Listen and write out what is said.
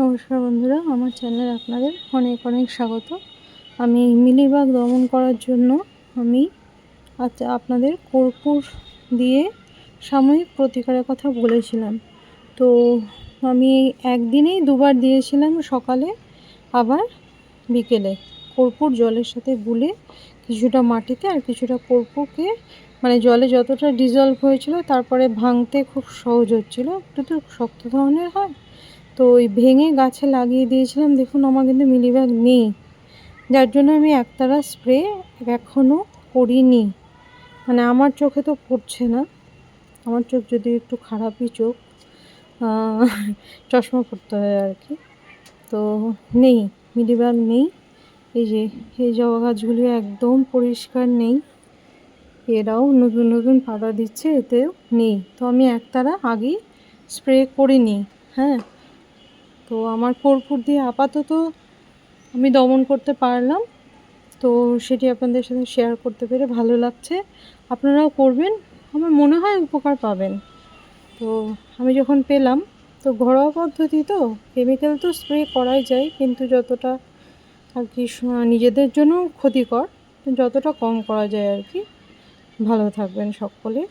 নমস্কার বন্ধুরা, আমার চ্যানেলে আপনাদের অনেক অনেক স্বাগত। আমি মিলিবাগ দমন করার জন্য আমি আচ্ছা আপনাদের কর্পূর দিয়ে সাময়িক প্রতিকারের কথা বলেছিলাম। তো আমি একদিনেই দুবার দিয়েছিলাম সকালে, আবার বিকেলে। কর্পূর জলের সাথে গুলে কিছুটা মাটিতে আর কিছুটা কর্পূরকে মানে জলে যতটা ডিজলভ হয়েছিল, তারপরে ভাঙতে খুব সহজ হচ্ছিল। একটু তো শক্ত ধরনের হয় তো ওই ভেঙে গাছে লাগিয়ে দিয়েছিলাম। দেখুন, আমার কিন্তু মিলিবাগ নেই। যার জন্য আমি একতারা স্প্রে এখনও করিনি। মানে আমার চোখে তো পড়ছে না। আমার চোখ যদি একটু খারাপই চোখ চশমা পড়তে হয় আর কি। তো নেই মিলিবাগ নেই। এই যে, এই জবা গাছগুলি একদম পরিষ্কার নেই। এরাও নতুন নতুন পাতা দিচ্ছে, এতেও নেই। তো আমি একতারা আগেই স্প্রে করিনি হ্যাঁ। তো আমার কর্পূর দিয়ে আপাতত আমি দমন করতে পারলাম। তো সেটি আপনাদের সাথে শেয়ার করতে পেরে ভালো লাগছে। আপনারাও করবেন, আমার মনে হয় উপকার পাবেন। তো আমি যখন পেলাম, তো ঘরোয়া পদ্ধতি তো কেমিক্যাল তো স্প্রে করাই যায়, কিন্তু যতটা আর কি নিজেদের জন্য ক্ষতিকর, যতটা কম করা যায় আর কি। ভালো থাকবেন সকলে।